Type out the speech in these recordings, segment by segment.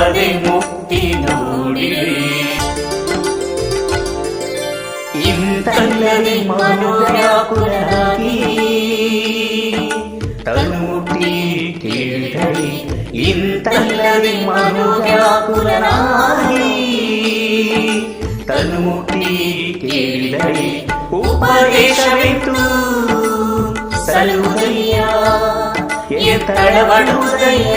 ಅದೇ ಮುಕ್ತಿ ನೋಡಿರಿ ಇಂತಲ್ಲದೆ ಮನೋವ್ಯಾಕುಲರಾಗಿ ತನ್ನುಟಿ ಕೇಳಿದಳಿ ಇಂತಲ್ಲದೆ ಮನೋವ್ಯಾಕುಲರಾಗಿ ತನ್ನುಟಿ ಕೇಳಿದಳಿ ಉಪದೇಶವಿತ್ತು ಸಲುದಯ್ಯ ಎತ್ತಳವಡುವುದಯ್ಯ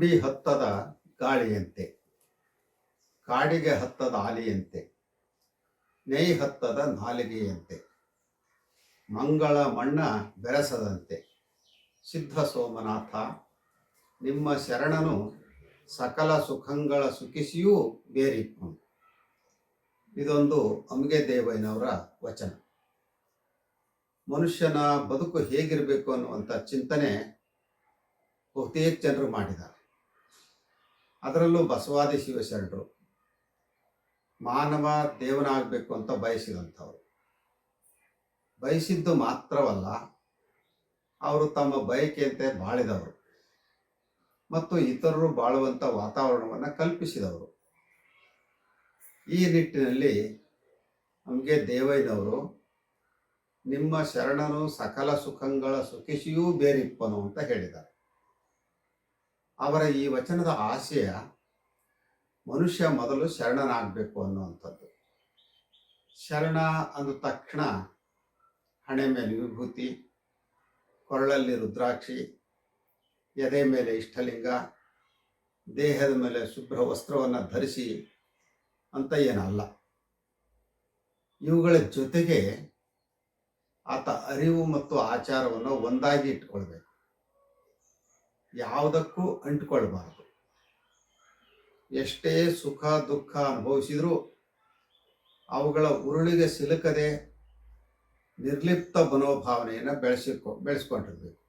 ಹುಡಿ ಹತ್ತದ ಗಾಳಿಯಂತೆ, ಕಾಡಿಗೆ ಹತ್ತದ ಆಲಿಯಂತೆ, ನೈ ಹತ್ತದ ನಾಲಿಗೆಯಂತೆ, ಮಂಗಳ ಮಣ್ಣ ಬೆರೆಸದಂತೆ. ಸಿದ್ಧ ಸೋಮನಾಥ, ನಿಮ್ಮ ಶರಣನು ಸಕಲ ಸುಖಂಗಳ ಸುಖಿಸಿಯೂ ಬೇರಿಪ್ಪನು. ಇದೊಂದು ಅಮ್ಗೆ ದೇವಯ್ಯನವರ ವಚನ. ಮನುಷ್ಯನ ಬದುಕು ಹೇಗಿರಬೇಕು ಅನ್ನುವಂಥ ಚಿಂತನೆ ಬಹುತೇಕ ಜನರು ಮಾಡಿದ್ದಾರೆ. ಅದರಲ್ಲೂ ಬಸವಾದಿ ಶಿವಶರಣರು ಮಾನವ ದೇವನಾಗಬೇಕು ಅಂತ ಬಯಸಿದಂಥವ್ರು. ಬಯಸಿದ್ದು ಮಾತ್ರವಲ್ಲ, ಅವರು ತಮ್ಮ ಬಯಕೆಯಂತೆ ಬಾಳಿದವರು ಮತ್ತು ಇತರರು ಬಾಳುವಂಥ ವಾತಾವರಣವನ್ನು ಕಲ್ಪಿಸಿದವರು. ಈ ನಿಟ್ಟಿನಲ್ಲಿ ನಮಗೆ ದೇವಯ್ಯನವರು, ನಿಮ್ಮ ಶರಣನು ಸಕಲ ಸುಖಗಳ ಸುಖಿಸಿಯೂ ಬೇರಿಪ್ಪನು ಅಂತ ಹೇಳಿದ್ದಾರೆ. ಅವರ ಈ ವಚನದ ಆಶಯ ಮನುಷ್ಯ ಮೊದಲು ಶರಣನಾಗಬೇಕು ಅನ್ನುವಂಥದ್ದು. ಶರಣ ಅಂದ ತಕ್ಷಣ ಹಣೆ ಮೇಲೆ ವಿಭೂತಿ, ಕೊರಳಲ್ಲಿ ರುದ್ರಾಕ್ಷಿ, ಎದೆ ಮೇಲೆ ಇಷ್ಟಲಿಂಗ, ದೇಹದ ಮೇಲೆ ಶುಭ್ರ ವಸ್ತ್ರವನ್ನು ಧರಿಸಿ ಅಂತ ಏನಲ್ಲ. ಇವುಗಳ ಜೊತೆಗೆ ಆತ ಅರಿವು ಮತ್ತು ಆಚಾರವನ್ನು ಒಂದಾಗಿ ಇಟ್ಕೊಳ್ಬೇಕು ಯಾವುದಕ್ಕೂ ಅಂಟಿಕೊಳ್ಬಾರ್ದು. ಎಷ್ಟೇ ಸುಖ, ದುಃಖ ಅನುಭವಿಸಿದರೂ ಅವುಗಳ ಉರುಳಿಗೆ ಸಿಲುಕದೆ ನಿರ್ಲಿಪ್ತ ಮನೋಭಾವನೆಯನ್ನು ಬೆಳೆಸಿಕೊ, ಬೆಳೆಸ್ಕೊಂಡಿರ್ಬೇಕು.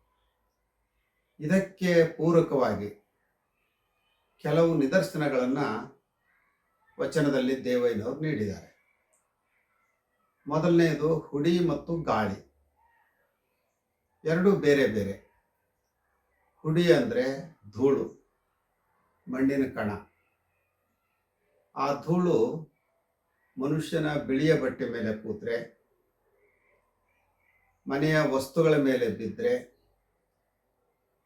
ಇದಕ್ಕೆ ಪೂರಕವಾಗಿ ಕೆಲವು ನಿದರ್ಶನಗಳನ್ನು ವಚನದಲ್ಲಿ ದೇವಯ್ಯನವರು ನೀಡಿದ್ದಾರೆ. ಮೊದಲನೆಯದು ಹುಡಿ ಮತ್ತು ಗಾಳಿ. ಎರಡೂ ಬೇರೆ ಬೇರೆ. ಹುಡಿ ಅಂದರೆ ಧೂಳು, ಮಣ್ಣಿನ ಕಣ. ಆ ಧೂಳು ಮನುಷ್ಯನ ಬಿಳಿಯ ಬಟ್ಟೆ ಮೇಲೆ ಕೂತ್ರೆ, ಮನೆಯ ವಸ್ತುಗಳ ಮೇಲೆ ಬಿದ್ದರೆ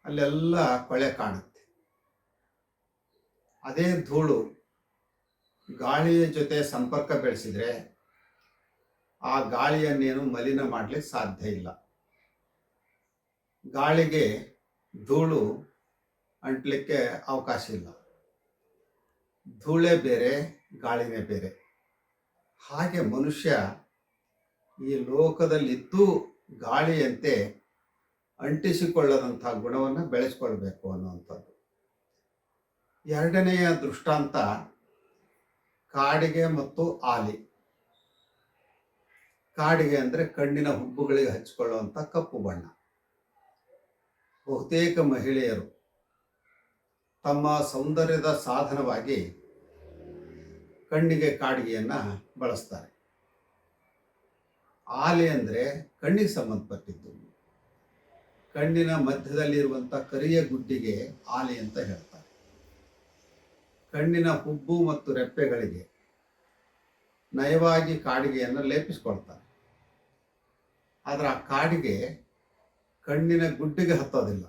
ಅಲ್ಲೆಲ್ಲ ಕೊಳೆ ಕಾಣುತ್ತೆ. ಅದೇ ಧೂಳು ಗಾಳಿಯ ಜೊತೆ ಸಂಪರ್ಕ ಬೆಳೆಸಿದ್ರೆ, ಆ ಗಾಳಿಯನ್ನೇನು ಮಲಿನ ಮಾಡಲಿಕ್ಕೆ ಸಾಧ್ಯ ಇಲ್ಲ. ಗಾಳಿಗೆ ಧೂಳು ಅಂಟಲಿಕ್ಕೆ ಅವಕಾಶ ಇಲ್ಲ. ಧೂಳೇ ಬೇರೆ, ಗಾಳಿನೇ ಬೇರೆ. ಹಾಗೆ ಮನುಷ್ಯ ಈ ಲೋಕದಲ್ಲಿದ್ದು ಗಾಳಿಯಂತೆ ಅಂಟಿಸಿಕೊಳ್ಳದಂಥ ಗುಣವನ್ನು ಬೆಳೆಸ್ಕೊಳ್ಬೇಕು ಅನ್ನುವಂಥದ್ದು. ಎರಡನೆಯ ದೃಷ್ಟಾಂತ ಕಾಡಿಗೆ ಮತ್ತು ಆಲಿ. ಕಾಡಿಗೆ ಅಂದರೆ ಕಣ್ಣಿನ ಹುಬ್ಬುಗಳಿಗೆ ಹಚ್ಚಿಕೊಳ್ಳುವಂಥ ಕಪ್ಪು ಬಣ್ಣ. ಬಹುತೇಕ ಮಹಿಳೆಯರು ತಮ್ಮ ಸೌಂದರ್ಯದ ಸಾಧನವಾಗಿ ಕಣ್ಣಿಗೆ ಕಾಡಿಗೆಯನ್ನು ಬಳಸ್ತಾರೆ. ಆಲೆ ಅಂದರೆ ಕಣ್ಣಿಗೆ ಸಂಬಂಧಪಟ್ಟಿದ್ದು. ಕಣ್ಣಿನ ಮಧ್ಯದಲ್ಲಿರುವಂಥ ಕರಿಯ ಗುಡ್ಡಿಗೆ ಆಲೆ ಅಂತ ಹೇಳ್ತಾರೆ. ಕಣ್ಣಿನ ಹುಬ್ಬು ಮತ್ತು ರೆಪ್ಪೆಗಳಿಗೆ ನಯವಾಗಿ ಕಾಡಿಗೆಯನ್ನು ಲೇಪಿಸ್ಕೊಳ್ತಾರೆ. ಆದರೆ ಆ ಕಾಡಿಗೆ ಕಣ್ಣಿನ ಗುಡ್ಡಿಗೆ ಹತ್ತೋದಿಲ್ಲ.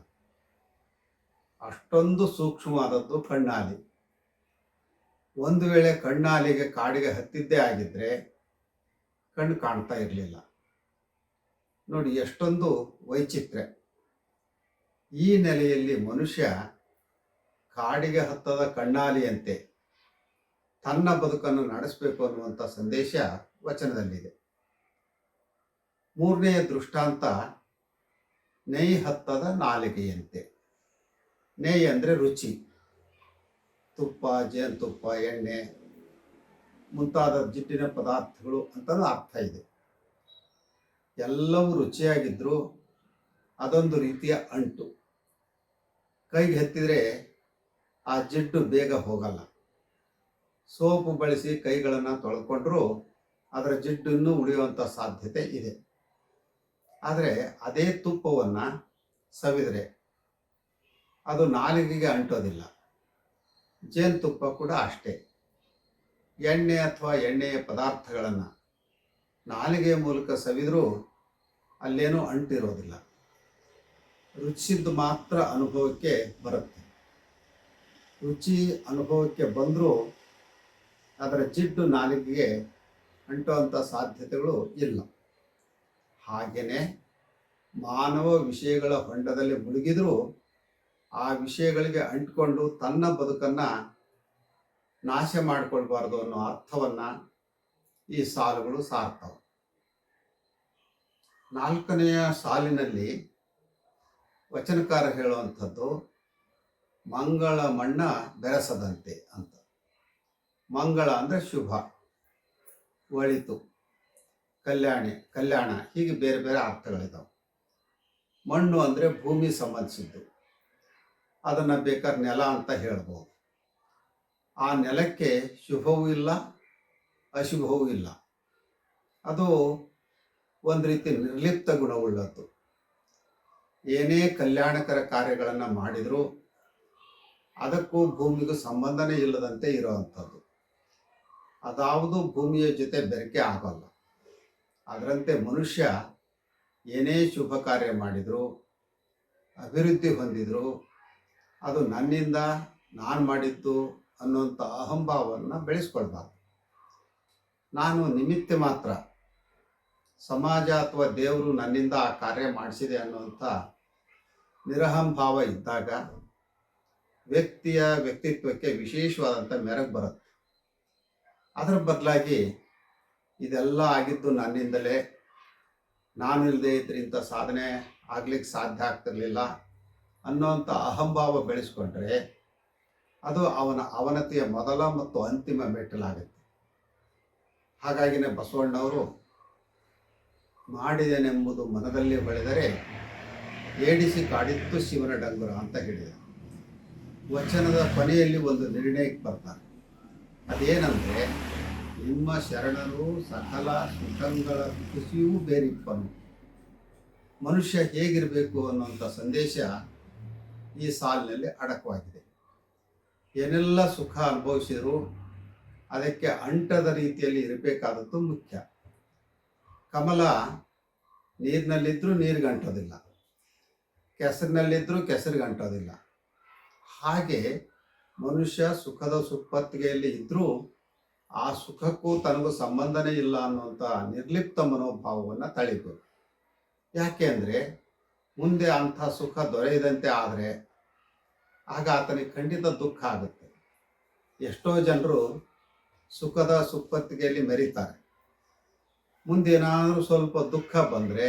ಅಷ್ಟೊಂದು ಸೂಕ್ಷ್ಮವಾದದ್ದು ಕಣ್ಣಾಲಿ. ಒಂದು ವೇಳೆ ಕಣ್ಣಾಲಿಗೆ ಕಾಡಿಗೆ ಹತ್ತಿದ್ದೇ ಆಗಿದ್ರೆ ಕಣ್ಣು ಕಾಣ್ತಾ ಇರಲಿಲ್ಲ. ನೋಡಿ ಎಷ್ಟೊಂದು ವೈಚಿತ್ರ್ಯ. ಈ ನೆಲೆಯಲ್ಲಿ ಮನುಷ್ಯ ಕಾಡಿಗೆ ಹತ್ತದ ಕಣ್ಣಾಲಿಯಂತೆ ತನ್ನ ಬದುಕನ್ನು ನಡೆಸಬೇಕು ಅನ್ನುವಂಥ ಸಂದೇಶ ವಚನದಲ್ಲಿದೆ. ಮೂರನೆಯ ದೃಷ್ಟಾಂತ ನೈ ಹತ್ತದ ನಾಲಿಗೆಯಂತೆ. ನೇಯ್ ಅಂದರೆ ರುಚಿ. ತುಪ್ಪ, ಜೇನುತುಪ್ಪ, ಎಣ್ಣೆ ಮುಂತಾದ ಜಿಟ್ಟಿನ ಪದಾರ್ಥಗಳು ಅಂತಲೂ ಅರ್ಥ ಇದೆ. ಎಲ್ಲವೂ ರುಚಿಯಾಗಿದ್ದರೂ ಅದೊಂದು ರೀತಿಯ ಅಂಟು. ಕೈಗೆ ಹತ್ತಿದರೆ ಆ ಜಿಡ್ಡು ಬೇಗ ಹೋಗಲ್ಲ. ಸೋಪು ಬಳಸಿ ಕೈಗಳನ್ನು ತೊಳ್ಕೊಂಡ್ರೂ ಅದರ ಜಿಡ್ಡನ್ನು ಉಳಿಯುವಂಥ ಸಾಧ್ಯತೆ ಇದೆ. ಆದರೆ ಅದೇ ತುಪ್ಪವನ್ನು ಸವಿದರೆ ಅದು ನಾಲಿಗೆಗೆ ಅಂಟೋದಿಲ್ಲ. ಜೇನುತುಪ್ಪ ಕೂಡ ಅಷ್ಟೇ. ಎಣ್ಣೆ ಅಥವಾ ಎಣ್ಣೆಯ ಪದಾರ್ಥಗಳನ್ನು ನಾಲಿಗೆಯ ಮೂಲಕ ಸವಿದರೂ ಅಲ್ಲೇನೂ ಅಂಟಿರೋದಿಲ್ಲ. ರುಚಿದ್ದು ಮಾತ್ರ ಅನುಭವಕ್ಕೆ ಬರುತ್ತೆ. ರುಚಿ ಅನುಭವಕ್ಕೆ ಬಂದರೂ ಅದರ ಜಿಡ್ಡು ನಾಲಿಗೆಗೆ ಅಂಟುವಂಥ ಸಾಧ್ಯತೆಗಳು ಇಲ್ಲ. ಹಾಗೆಯೇ ಮಾನವ ವಿಷಯಗಳ ಹೊಂಡದಲ್ಲಿ ಮುಳುಗಿದರೂ ಆ ವಿಷಯಗಳಿಗೆ ಅಂಟ್ಕೊಂಡು ತನ್ನ ಬದುಕನ್ನು ನಾಶ ಮಾಡಿಕೊಳ್ಬಾರ್ದು ಅನ್ನೋ ಅರ್ಥವನ್ನು ಈ ಸಾಲುಗಳು ಸಾರ್ತವೆ. ನಾಲ್ಕನೆಯ ಸಾಲಿನಲ್ಲಿ ವಚನಕಾರ ಹೇಳುವಂಥದ್ದು, ಮಂಗಳ ಮಣ್ಣ ಬೆರೆಸದಂತೆ ಅಂತ. ಮಂಗಳ ಅಂದರೆ ಶುಭ, ಒಳಿತು. ಕಲ್ಯಾಣಿ, ಕಲ್ಯಾಣ ಹೀಗೆ ಬೇರೆ ಬೇರೆ ಅರ್ಥಗಳಿದಾವೆ. ಮಣ್ಣು ಅಂದರೆ ಭೂಮಿ ಸಂಬಂಧಿಸಿದ್ದು. ಅದನ್ನು ಬೇಕಾದ್ರೆ ನೆಲ ಅಂತ ಹೇಳ್ಬೋದು. ಆ ನೆಲಕ್ಕೆ ಶುಭವೂ ಇಲ್ಲ, ಅಶುಭವೂ ಇಲ್ಲ. ಅದು ಒಂದು ರೀತಿ ನಿರ್ಲಿಪ್ತ ಗುಣವುಳ್ಳದ್ದು. ಏನೇ ಕಲ್ಯಾಣಕರ ಕಾರ್ಯಗಳನ್ನು ಮಾಡಿದರೂ ಅದಕ್ಕೂ ಭೂಮಿಗೂ ಸಂಬಂಧನೇ ಇಲ್ಲದಂತೆ ಇರುವಂಥದ್ದು. ಅದಾವುದು ಭೂಮಿಯ ಜೊತೆ ಬೆರಕೆ ಆಗೋಲ್ಲ. ಅದರಂತೆ ಮನುಷ್ಯ ಏನೇ ಶುಭ ಕಾರ್ಯ ಮಾಡಿದರೂ, ಅಭಿವೃದ್ಧಿ ಹೊಂದಿದ್ರು, ಅದು ನನ್ನಿಂದ ನಾನು ಮಾಡಿದ್ದು ಅನ್ನುವಂಥ ಅಹಂಭಾವವನ್ನು ಬೆಳೆಸ್ಕೊಳ್ಬಾರ್ದು. ನಾನು ನಿಮಿತ್ತ ಮಾತ್ರ ಸಮಾಜ ಅಥವಾ ದೇವರು ನನ್ನಿಂದ ಆ ಕಾರ್ಯ ಮಾಡಿಸಿದೆ ಅನ್ನುವಂಥ ನಿರಹಂಭಾವ ಇದ್ದಾಗ ವ್ಯಕ್ತಿಯ ವ್ಯಕ್ತಿತ್ವಕ್ಕೆ ವಿಶೇಷವಾದಂಥ ಮೆರಗು ಬರುತ್ತೆ. ಅದರ ಬದಲಾಗಿ ಇದೆಲ್ಲ ಆಗಿದ್ದು ನನ್ನಿಂದಲೇ. ನಾನು ಇಲ್ಲದೆ ಇದ್ರೆ ಇಂಥ ಸಾಧನೆ ಆಗ್ಲಿಕ್ಕೆ ಸಾಧ್ಯ ಆಗ್ತಿರ್ಲಿಲ್ಲ ಅನ್ನೋಂಥ ಅಹಂಭಾವ ಬೆಳೆಸ್ಕೊಂಡ್ರೆ ಅದು ಅವನ ಅವನತಿಯ ಮೊದಲ ಮತ್ತು ಅಂತಿಮ ಮೆಟ್ಟಲಾಗುತ್ತೆ. ಹಾಗಾಗಿನೇ ಬಸವಣ್ಣವರು ಮಾಡಿದನೆಂಬುದು ಮನದಲ್ಲಿ ಬೆಳೆದರೆ ಏಡಿಸಿ ಕಾಡಿತ್ತು ಶಿವನ ಡಂಗುರ ಅಂತ ಹೇಳಿದರು ವಚನದ ಕೊನೆಯಲ್ಲಿ ಒಂದು ನಿರ್ಣಯಕ್ಕೆ ಬರ್ತಾರೆ. ಅದೇನಂದರೆ ನಿಮ್ಮ ಶರಣರು ಸಕಲ ಸುಖಂಗಳ ಖುಷಿಯೂ ಬೇರಿಪ್ಪನು. ಮನುಷ್ಯ ಹೇಗಿರಬೇಕು ಅನ್ನುವಂಥ ಸಂದೇಶ ಈ ಸಾಲಿನಲ್ಲಿ ಅಡಕವಾಗಿದೆ. ಏನೆಲ್ಲ ಸುಖ ಅನುಭವಿಸಿದ್ರು ಅದಕ್ಕೆ ಅಂಟದ ರೀತಿಯಲ್ಲಿ ಇರಬೇಕಾದದ್ದು ಮುಖ್ಯ. ಕಮಲ ನೀರಿನಲ್ಲಿದ್ದರೂ ನೀರಿಗೆ ಅಂಟೋದಿಲ್ಲ. ಕೆಸರಿನಲ್ಲಿದ್ದರೂ ಕೆಸರಿಗೆ ಅಂಟೋದಿಲ್ಲ. ಹಾಗೆ ಮನುಷ್ಯ ಸುಖದ ಸುಪ್ಪತ್ತಿಗೆಯಲ್ಲಿ ಇದ್ದರೂ ಆ ಸುಖಕ್ಕೂ ತನಗೂ ಸಂಬಂಧನೇ ಇಲ್ಲ ಅನ್ನುವಂಥ ನಿರ್ಲಿಪ್ತ ಮನೋಭಾವವನ್ನು ತಳಿಬೇಕು. ಯಾಕೆ ಅಂದರೆ ಮುಂದೆ ಅಂಥ ಸುಖ ದೊರೆಯದಂತೆ ಆದರೆ ಆಗ ಆತನಿಗೆ ಖಂಡಿತ ದುಃಖ ಆಗುತ್ತೆ. ಎಷ್ಟೋ ಜನರು ಸುಖದ ಸುಪ್ಪತ್ತಿಗೆಯಲ್ಲಿ ಮೆರೀತಾರೆ. ಮುಂದೇನಾದರೂ ಸ್ವಲ್ಪ ದುಃಖ ಬಂದರೆ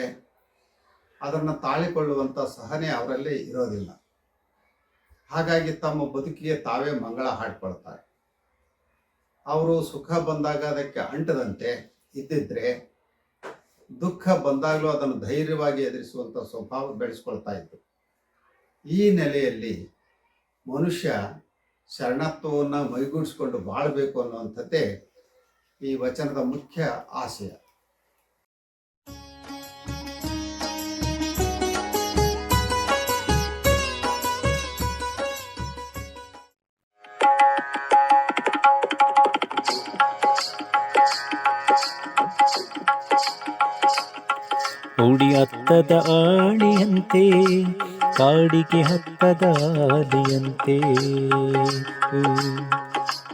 ಅದನ್ನು ತಾಳಿಕೊಳ್ಳುವಂಥ ಸಹನೆ ಅವರಲ್ಲಿ ಇರೋದಿಲ್ಲ. ಹಾಗಾಗಿ ತಮ್ಮ ಬದುಕಿಗೆ ತಾವೇ ಮಂಗಳ ಹಾಡ್ಕೊಳ್ತಾರೆ. ಅವರು ಸುಖ ಬಂದಾಗ ಅದಕ್ಕೆ ಅಂಟದಂತೆ ಇದ್ದಿದ್ರೆ ದುಃಖ ಬಂದಾಗಲೂ ಅದನ್ನು ಧೈರ್ಯವಾಗಿ ಎದುರಿಸುವಂಥ ಸ್ವಭಾವ ಬೆಳೆಸ್ಕೊಳ್ತಾ ಇತ್ತು ಈ ನೆಲೆಯಲ್ಲಿ ಮನುಷ್ಯ ಶರಣತ್ವವನ್ನು ಮೈಗೂಡಿಸ್ಕೊಂಡು ಬಾಳಬೇಕು ಅನ್ನುವಂಥದ್ದೇ ಈ ವಚನದ ಮುಖ್ಯ ಆಶಯ. ಹತ್ತದ ಆಳಿಯಂತೆ ಕಾಡಿಗೆ ಹತ್ತದ ಆಲಿಯಂತೆ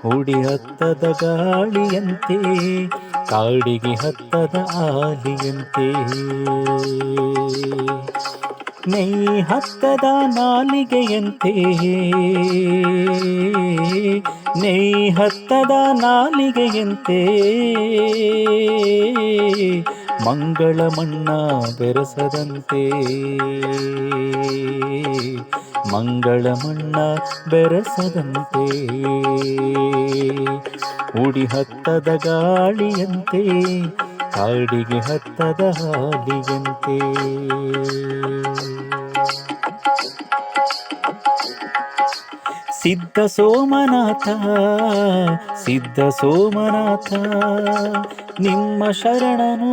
ಹುಡಿ ಹತ್ತದ ಗಾಳಿಯಂತೆ, ಕಾಡಿಗೆ ಹತ್ತದ ಆಲಿಯಂತೆ ನೈ ಹತ್ತದ ನಾಲಿಗೆಯಂತೆ ನೈ ಹತ್ತದ ನಾಲಿಗೆಯಂತೆ. ಮಂಗಳ ಮಣ್ಣ ಬೆರೆಸದಂತೆ. ಮಂಗಳ ಮಣ್ಣ ಬೆರೆಸದಂತೆ. ಉಡಿ ಹತ್ತದ ಗಾಳಿಯಂತೆ ಕಾಡಿಗೆ ಹತ್ತದ ಹಾಲಿಯಂತೆ. ಸಿದ್ಧ ಸೋಮನಾಥ ಸಿದ್ಧ ಸೋಮನಾಥ ನಿಮ್ಮ ಶರಣನು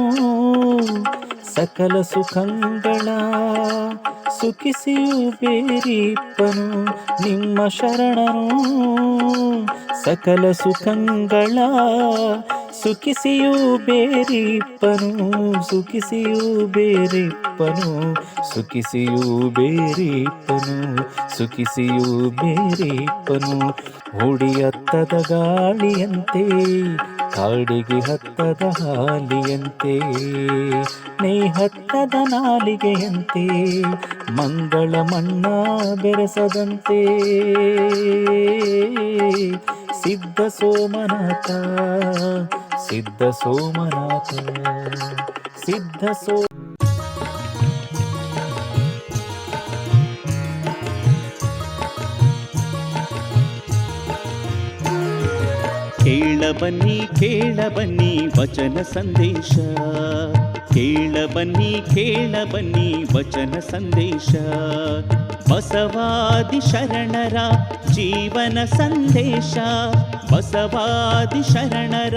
ಸಕಲ ಸುಖಂಗಳ ಸುಖಿಸಿಯು ಬೇರಿಪ್ಪನು ನಿಮ್ಮ ಶರಣನು ಸಕಲ ಸುಖಂಗಳ ಸುಖಿಸಿಯು ಬೇರಿಪ್ಪನು, ಸುಖಿಸಿಯೂ ಬೇರಿಪ್ಪನು ಸುಖಿಸಿಯೂ ಬೇರಿಪ್ಪನು ಸುಖಿಸಿಯೂ ಬೇರಿಪ್ಪನು. ಹುಡಿ ಹತ್ತದ ಗಾಳಿಯಂತೆ, ಕಾಡಿಗೆ ಹತ್ತದ ಹಾಲಿಯಂತೆ ನೈ ಹತ್ತದ ನಾಲಿಗೆಯಂತೆ, ಮಂಗಳ ಮಣ್ಣ ಬೆರೆಸದಂತೆ. ಸಿದ್ಧ ಸೋಮನಾಥ ಸಿದ್ಧ ಸೋಮನಾಥ ಸಿದ್ಧ ಸೋ ಕೇಳ ಬನ್ನಿ ಕೇಳ ಬನ್ನಿ ವಚನ ಸಂದೇಶ. ಕೇಳ ಬನ್ನಿ ಕೇಳ ಬನ್ನಿ ವಚನ ಸಂದೇಶ. ಬಸವಾದಿ ಶರಣರ ಜೀವನ ಸಂದೇಶ. ಬಸವಾದಿ ಶರಣರ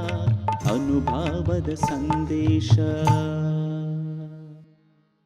ಅನುಭಾವದ ಸಂದೇಶ